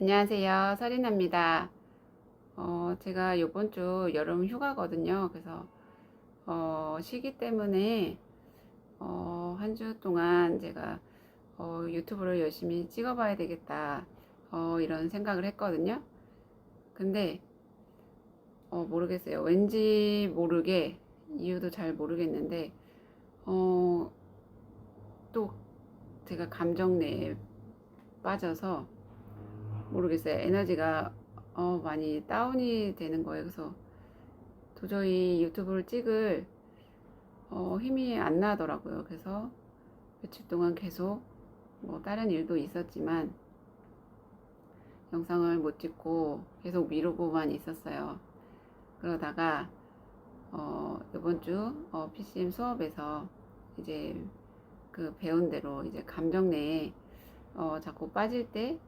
안녕하세요. 서리나입니다. 어, 제가 요번 주 여름 휴가거든요. 그래서, 어, 시기 때문에, 어, 한 주 동안 제가, 어, 유튜브를 열심히 찍어봐야 되겠다. 어, 이런 생각을 했거든요. 근데, 어, 모르겠어요. 왠지 모르게, 이유도 잘 모르겠는데, 어, 또 제가 감정 내에 빠져서, 모르겠어요. 에너지가 어, 많이 다운이 되는 거예요. 그래서 도저히 유튜브를 찍을 어, 힘이 안 나더라고요. 그래서 며칠 동안 계속 뭐 다른 일도 있었지만 영상을 못 찍고 계속 미루고만 있었어요. 그러다가 어, 이번 주 어, PCM 수업에서 이제 그 배운 대로 이제 감정 내에 어, 자꾸 빠질 때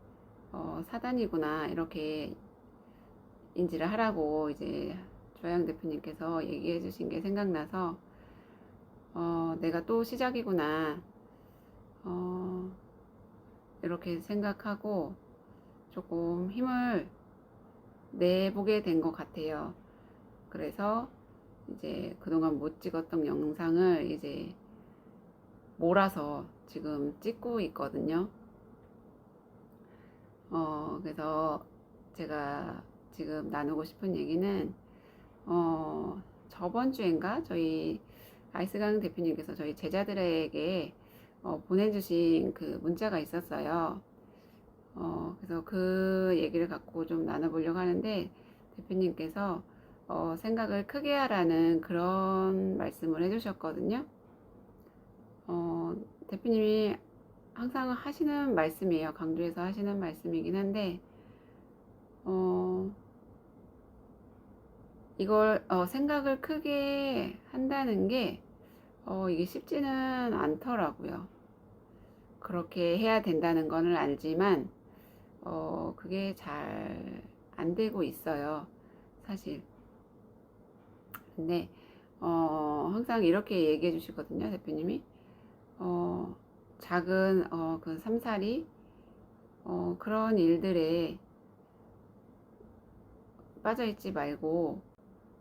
어, 사단이구나 이렇게 인지를 하라고 이제 조양 대표님께서 얘기해 주신 게 생각나서 어, 내가 또 시작이구나 어, 이렇게 생각하고 조금 힘을 내보게 된 것 같아요. 그래서 이제 그동안 못 찍었던 영상을 이제 몰아서 지금 찍고 있거든요. 어, 그래서 제가 지금 나누고 싶은 얘기는, 어, 저번 주인가 저희 아이스강 대표님께서 저희 제자들에게 어, 보내주신 그 문자가 있었어요. 어, 그래서 그 얘기를 갖고 좀 나눠보려고 하는데, 대표님께서 어, 생각을 크게 하라는 그런 말씀을 해주셨거든요. 어, 대표님이 항상 하시는 말씀이에요. 강조해서 하시는 말씀이긴 한데, 어, 이걸, 어, 생각을 크게 한다는 게, 어, 이게 쉽지는 않더라고요. 그렇게 해야 된다는 거는 알지만, 어, 그게 잘 안 되고 있어요. 사실. 근데, 어, 항상 이렇게 얘기해 주시거든요. 대표님이. 어, 작은 어, 그 삼사리 어, 그런 일들에 빠져 있지 말고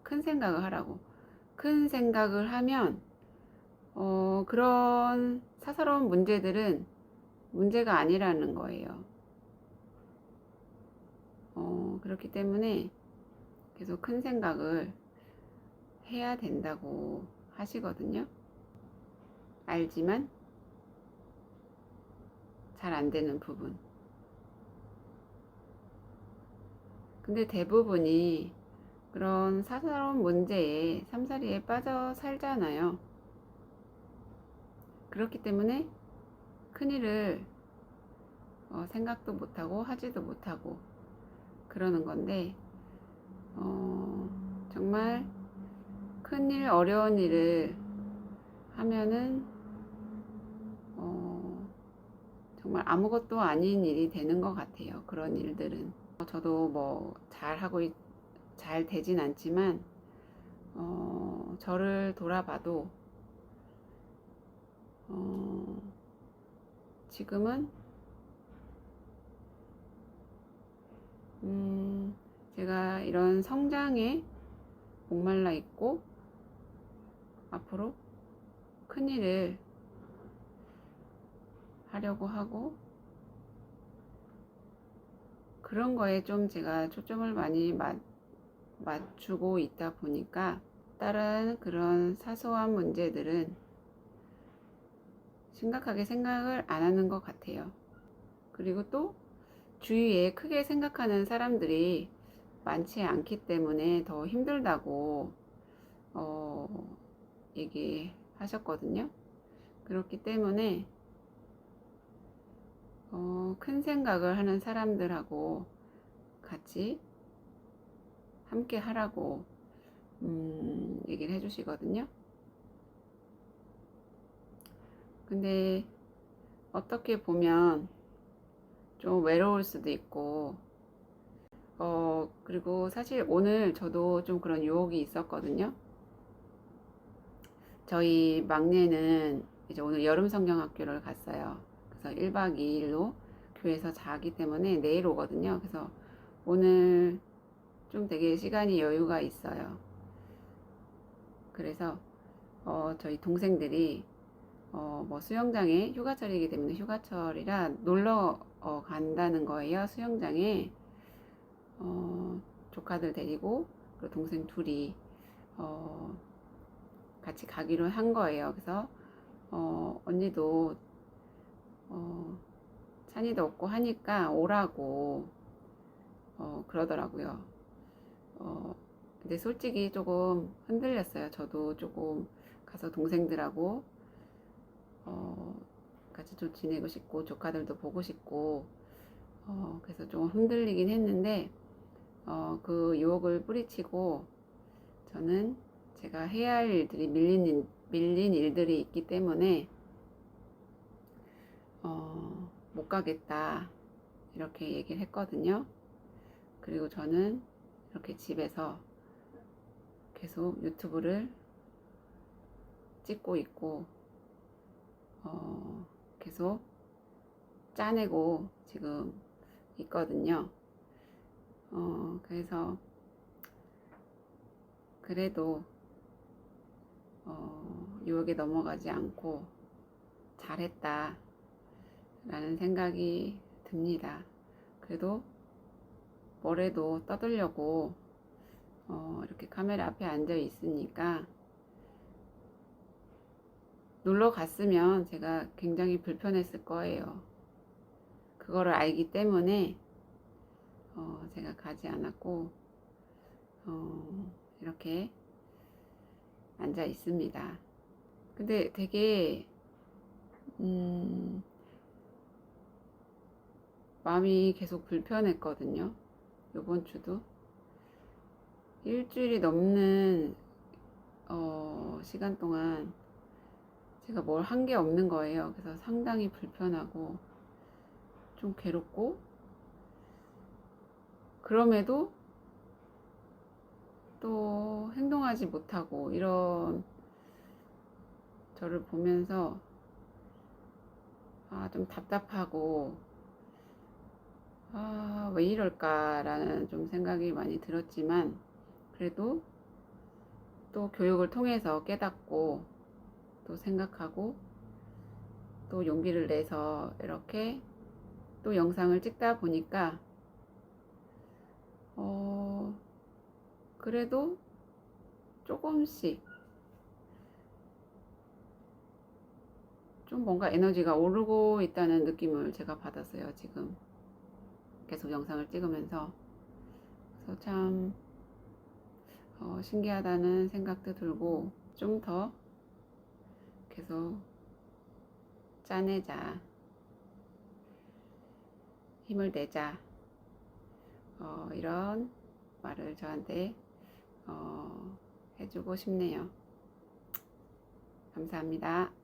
큰 생각을 하라고. 큰 생각을 하면 어, 그런 사사로운 문제들은 문제가 아니라는 거예요. 어, 그렇기 때문에 계속 큰 생각을 해야 된다고 하시거든요. 알지만 잘 안 되는 부분. 근데 대부분이 그런 사사로운 문제에 삼사리에 빠져 살잖아요. 그렇기 때문에 큰일을 어, 생각도 못하고 하지도 못하고 그러는 건데 어, 정말 큰일 어려운 일을 하면은 어, 정말 아무것도 아닌 일이 되는 것 같아요. 그런 일들은. 어, 저도 뭐 잘하고, 있- 잘 되진 않지만, 어, 저를 돌아봐도, 어, 지금은, 음, 제가 이런 성장에 목말라 있고, 앞으로 큰일을 하려고 하고 그런 거에 좀 제가 초점을 많이 맞, 맞추고 있다 보니까 다른 그런 사소한 문제들은 심각하게 생각을 안 하는 것 같아요. 그리고 또 주위에 크게 생각하는 사람들이 많지 않기 때문에 더 힘들다고 어, 얘기하셨거든요. 그렇기 때문에 어, 큰 생각을 하는 사람들하고 같이 함께 하라고 음, 얘기를 해주시거든요. 근데 어떻게 보면 좀 외로울 수도 있고, 어, 그리고 사실 오늘 저도 좀 그런 유혹이 있었거든요. 저희 막내는 이제 오늘 여름 성경학교를 갔어요. 그래서 1박 2일로 교회에서 자기 때문에 내일 오거든요. 그래서 오늘 좀 되게 시간이 여유가 있어요. 그래서 어, 저희 동생들이 어, 뭐 수영장에 휴가철이기 때문에 휴가철이라 놀러 어, 간다는 거예요. 수영장에 어, 조카들 데리고 그리고 동생 둘이 어, 같이 가기로 한 거예요. 그래서 어, 언니도 어, 찬이도 없고 하니까 오라고 어, 그러더라고요. 어, 근데 솔직히 조금 흔들렸어요. 저도 조금 가서 동생들하고 어, 같이 좀 지내고 싶고 조카들도 보고 싶고 어, 그래서 좀 흔들리긴 했는데 어, 그 유혹을 뿌리치고 저는 제가 해야 할 일들이 밀린, 일- 밀린 일들이 있기 때문에 어, 못 가겠다 이렇게 얘기를 했거든요. 그리고 저는 이렇게 집에서 계속 유튜브를 찍고 있고 어, 계속 짜내고 지금 있거든요. 어, 그래서 그래도 어, 유혹에 넘어가지 않고 잘했다 라는 생각이 듭니다. 그래도 뭐래도 떠들려고 어, 이렇게 카메라 앞에 앉아 있으니까 놀러 갔으면 제가 굉장히 불편했을 거예요. 그거를 알기 때문에 어, 제가 가지 않았고 어, 이렇게 앉아 있습니다. 근데 되게 음, 마음이 계속 불편했거든요. 이번 주도 일주일이 넘는 어, 시간 동안 제가 뭘 한 게 없는 거예요. 그래서 상당히 불편하고 좀 괴롭고 그럼에도 또 행동하지 못하고 이런 저를 보면서 아, 좀 답답하고 아, 왜 이럴까라는 좀 생각이 많이 들었지만 그래도 또 교육을 통해서 깨닫고 또 생각하고 또 용기를 내서 이렇게 또 영상을 찍다 보니까 어 그래도 조금씩 좀 뭔가 에너지가 오르고 있다는 느낌을 제가 받았어요 지금 계속 영상을 찍으면서 그래서 참 어, 신기하다는 생각도 들고 좀 더 계속 짜내자 힘을 내자 어, 이런 말을 저한테 어, 해주고 싶네요. 감사합니다.